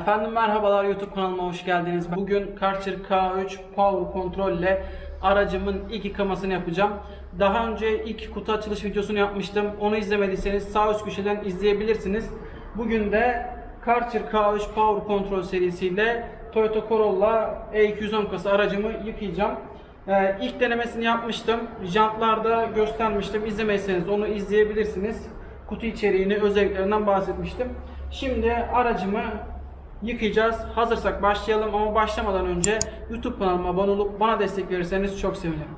Efendim merhabalar YouTube kanalıma hoş geldiniz. Bugün Karcher K3 Power Control ile aracımın ilk yıkamasını yapacağım. Daha önce ilk kutu açılış videosunu yapmıştım. Onu izlemediyseniz sağ üst köşeden izleyebilirsiniz. Bugün de Karcher K3 Power Control serisiyle Toyota Corolla E210 kasa aracımı yıkayacağım. Ee, ilk denemesini yapmıştım. Jantlarda göstermiştim. İzlemediyseniz onu izleyebilirsiniz. Kutu içeriğini, özelliklerinden bahsetmiştim. Şimdi aracımı yıkayacağız. Hazırsak başlayalım ama başlamadan önce YouTube kanalıma abone olup bana destek verirseniz çok sevinirim.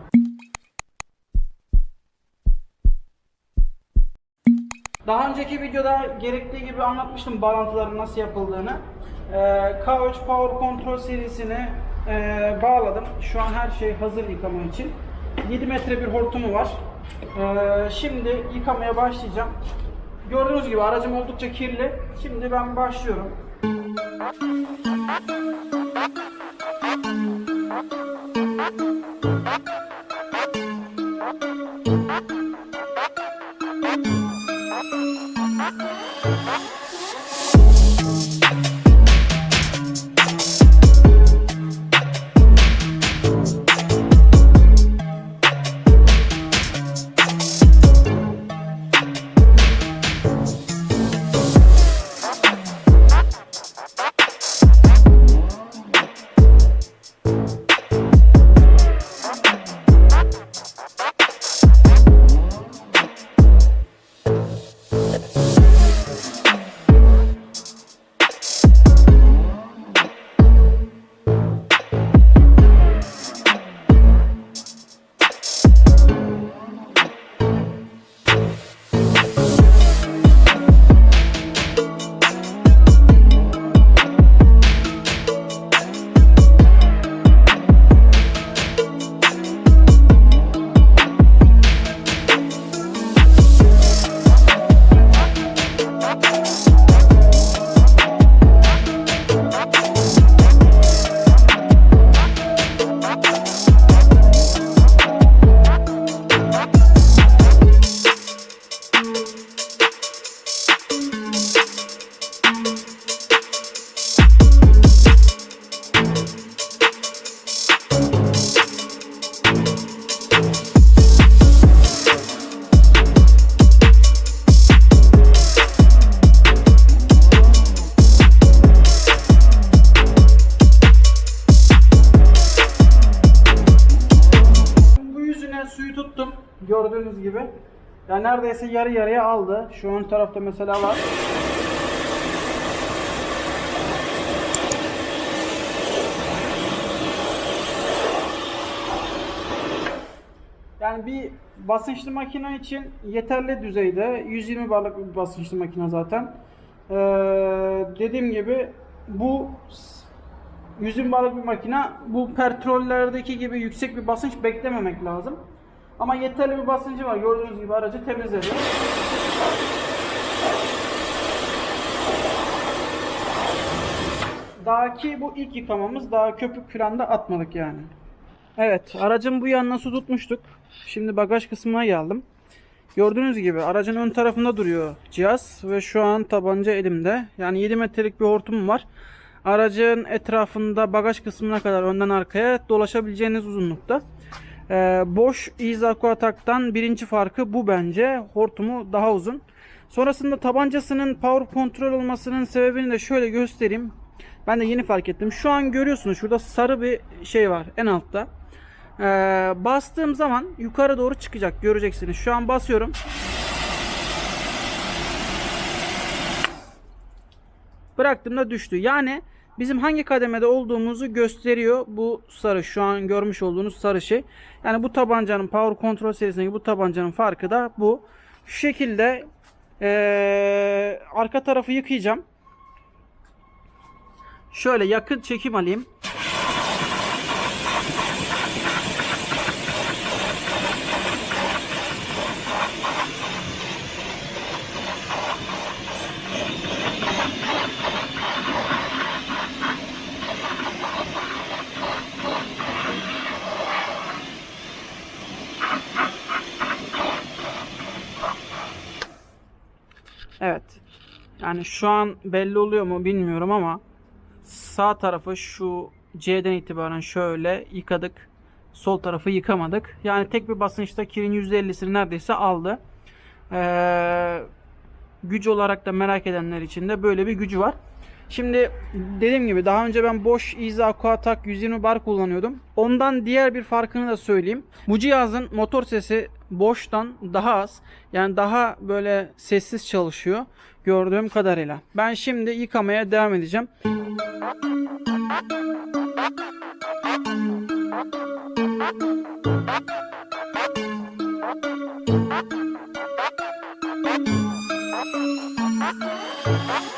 Daha önceki videoda gerektiği gibi anlatmıştım bağlantıların nasıl yapıldığını. Ee, K3 Power Control serisini e, bağladım. Şu an her şey hazır yıkama için. 7 metre bir hortumu var. Ee, şimdi yıkamaya başlayacağım. Gördüğünüz gibi aracım oldukça kirli. Şimdi ben başlıyorum. Bu suyu tuttum. Gördüğünüz gibi. Ya neredeyse yarı yarıya aldı. Şu ön tarafta mesela var. Yani bir basınçlı makine için yeterli düzeyde 120 barlık bir basınçlı makine zaten. Ee, dediğim gibi bu 120 barlık bir makine. Bu petrollerdeki gibi yüksek bir basınç beklememek lazım. Ama yeterli bir basıncı var. Gördüğünüz gibi aracı temizledi. Daha ki bu ilk yıkamamız. Daha köpük falan da atmadık yani. Evet, aracın bu yanına su tutmuştuk. Şimdi bagaj kısmına geldim. Gördüğünüz gibi aracın ön tarafında duruyor cihaz ve şu an tabanca elimde. Yani 7 metrelik bir hortum var. Aracın etrafında bagaj kısmına kadar önden arkaya dolaşabileceğiniz uzunlukta. Ee, boş Izaku Atak'tan birinci farkı bu bence. Hortumu daha uzun. Sonrasında tabancasının power kontrol olmasının sebebini de şöyle göstereyim. Ben de yeni fark ettim. Şu an görüyorsunuz şurada sarı bir şey var en altta. Ee, bastığım zaman yukarı doğru çıkacak göreceksiniz. Şu an basıyorum. Bıraktığımda düştü. Yani bizim hangi kademede olduğumuzu gösteriyor bu sarı. Şu an görmüş olduğunuz sarı şey. Yani bu tabancanın Power Control serisindeki bu tabancanın farkı da bu. Şu şekilde ee, arka tarafı yıkayacağım. Şöyle yakın çekim alayım. Evet. Yani şu an belli oluyor mu bilmiyorum ama Sağ tarafı şu C'den itibaren şöyle yıkadık. Sol tarafı yıkamadık. Yani tek bir basınçta kirin %50'sini neredeyse aldı. Ee, güç olarak da merak edenler için de böyle bir gücü var. Şimdi dediğim gibi daha önce ben Bosch Iza Aquatak 120 bar kullanıyordum. Ondan diğer bir farkını da söyleyeyim. Bu cihazın motor sesi Bosch'tan daha az. Yani daha böyle sessiz çalışıyor gördüğüm kadarıyla. Ben şimdi yıkamaya devam edeceğim. Evet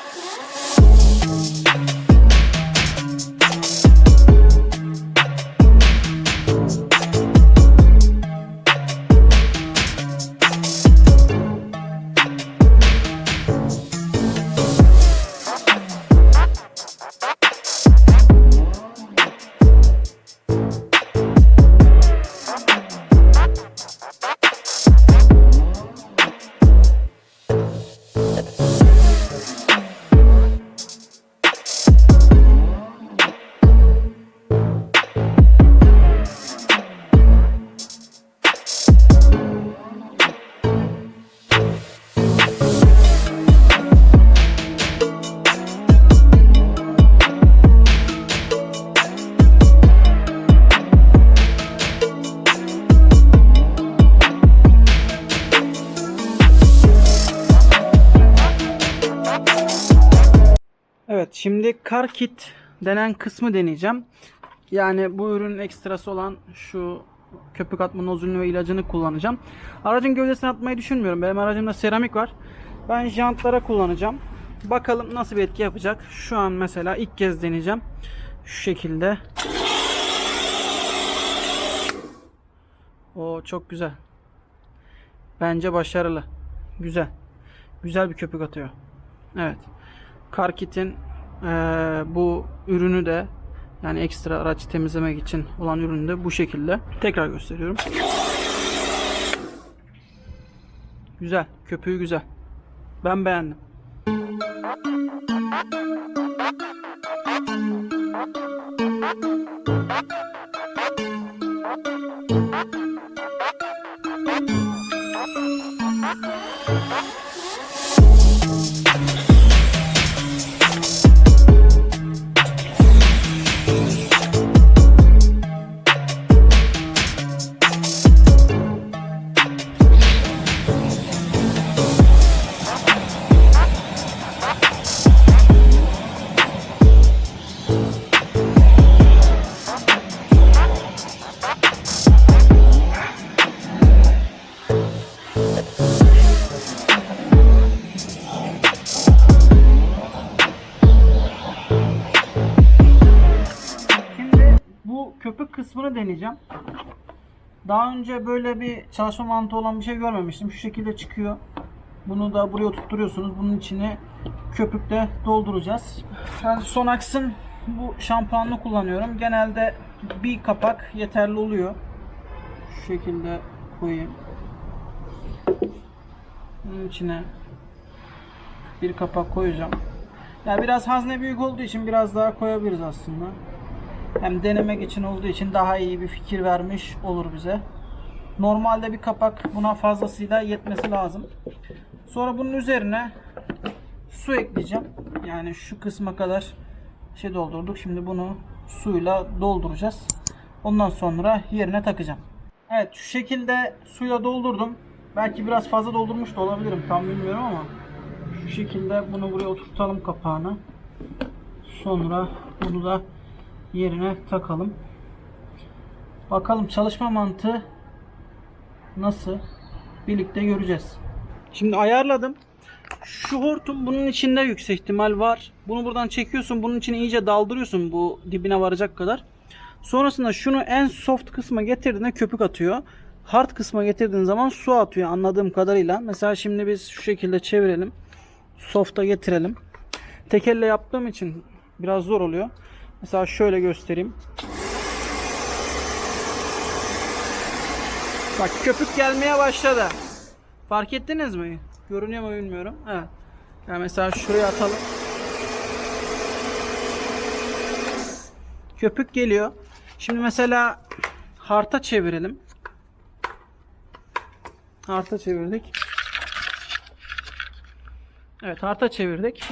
şimdi Car Kit denen kısmı deneyeceğim. Yani bu ürünün ekstrası olan şu köpük atma nozülünü ve ilacını kullanacağım. Aracın gövdesine atmayı düşünmüyorum. Benim aracımda seramik var. Ben jantlara kullanacağım. Bakalım nasıl bir etki yapacak. Şu an mesela ilk kez deneyeceğim. Şu şekilde. O çok güzel. Bence başarılı. Güzel. Güzel bir köpük atıyor. Evet. Karkit'in eee, bu ürünü de yani ekstra araç temizlemek için olan ürünü de bu şekilde. Tekrar gösteriyorum. Güzel. Köpüğü güzel. Ben beğendim. Şimdi kısmını deneyeceğim. Daha önce böyle bir çalışma mantığı olan bir şey görmemiştim. Şu şekilde çıkıyor. Bunu da buraya tutturuyorsunuz. Bunun içine köpükle dolduracağız. Ben Sonax'ın bu şampuanını kullanıyorum. Genelde bir kapak yeterli oluyor. Şu şekilde koyayım. Bunun içine bir kapak koyacağım. Ya biraz hazne büyük olduğu için biraz daha koyabiliriz aslında. Hem denemek için olduğu için daha iyi bir fikir vermiş olur bize. Normalde bir kapak buna fazlasıyla yetmesi lazım. Sonra bunun üzerine su ekleyeceğim. Yani şu kısma kadar şey doldurduk. Şimdi bunu suyla dolduracağız. Ondan sonra yerine takacağım. Evet şu şekilde suyla doldurdum. Belki biraz fazla doldurmuş da olabilirim. Tam bilmiyorum ama şu şekilde bunu buraya oturtalım kapağını. Sonra bunu da yerine takalım. Bakalım çalışma mantığı nasıl birlikte göreceğiz. Şimdi ayarladım. Şu hortum bunun içinde yüksek ihtimal var. Bunu buradan çekiyorsun. Bunun içine iyice daldırıyorsun bu dibine varacak kadar. Sonrasında şunu en soft kısma getirdiğinde köpük atıyor. Hard kısma getirdiğin zaman su atıyor anladığım kadarıyla. Mesela şimdi biz şu şekilde çevirelim. Soft'a getirelim. Tek elle yaptığım için biraz zor oluyor. Mesela şöyle göstereyim. Bak köpük gelmeye başladı. Fark ettiniz mi? Görünüyor mu bilmiyorum. Evet. Yani mesela şuraya atalım. Köpük geliyor. Şimdi mesela harta çevirelim. Harta çevirdik. Evet harta çevirdik.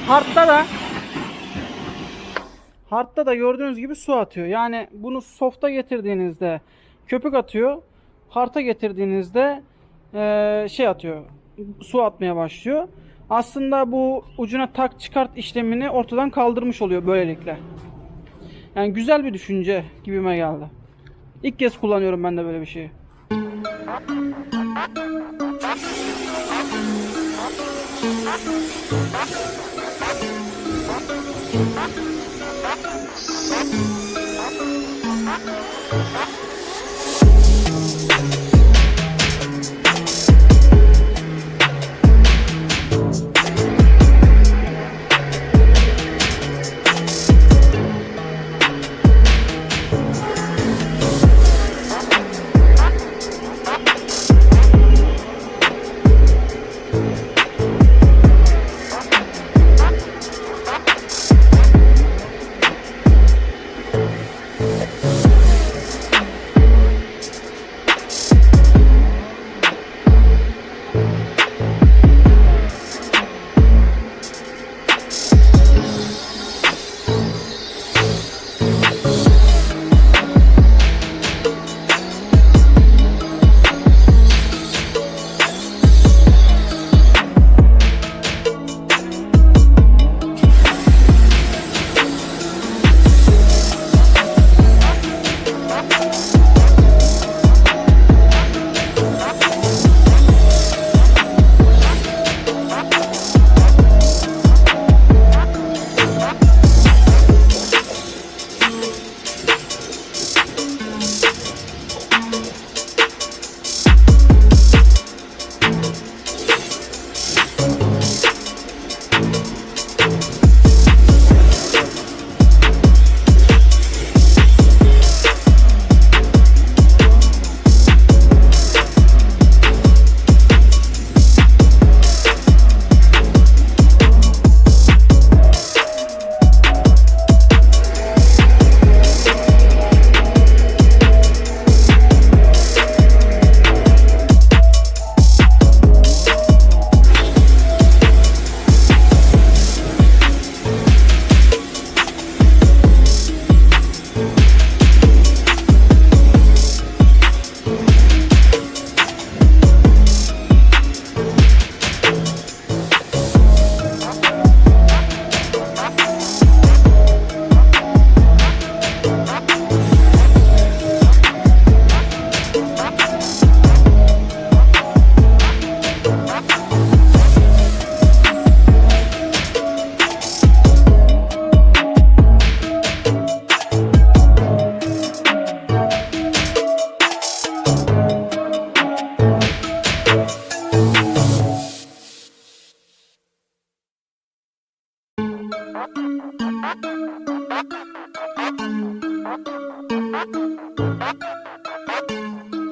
Yani hardta da hardta da gördüğünüz gibi su atıyor. Yani bunu soft'a getirdiğinizde köpük atıyor. Hard'a getirdiğinizde eee, şey atıyor. Su atmaya başlıyor. Aslında bu ucuna tak çıkart işlemini ortadan kaldırmış oluyor böylelikle. Yani güzel bir düşünce gibime geldi. İlk kez kullanıyorum ben de böyle bir şeyi.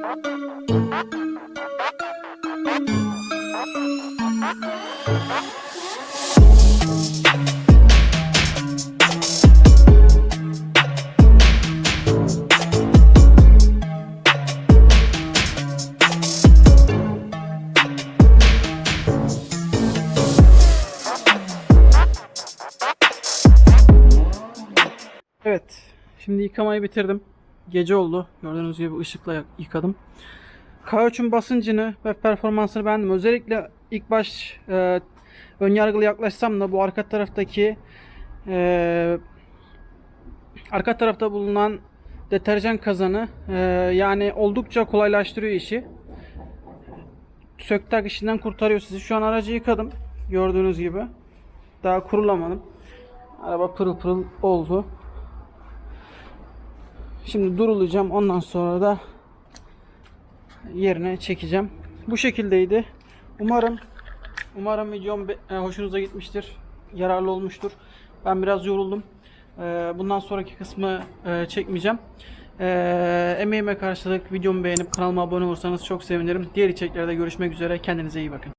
Evet. Şimdi yıkamayı bitirdim. Gece oldu. Gördüğünüz gibi ışıkla yıkadım. Kauçun basıncını ve performansını beğendim. Özellikle ilk baş e, ön yargılı yaklaşsam da bu arka taraftaki e, arka tarafta bulunan deterjan kazanı e, yani oldukça kolaylaştırıyor işi. Söktak işinden kurtarıyor sizi. Şu an aracı yıkadım. Gördüğünüz gibi. Daha kurulamadım. Araba pırıl pırıl oldu. Şimdi durulayacağım. Ondan sonra da yerine çekeceğim. Bu şekildeydi. Umarım umarım videom e, hoşunuza gitmiştir. Yararlı olmuştur. Ben biraz yoruldum. E, Bundan sonraki kısmı e, çekmeyeceğim. Emeğime karşılık videomu beğenip kanalıma abone olursanız çok sevinirim. Diğer içeriklerde görüşmek üzere. Kendinize iyi bakın.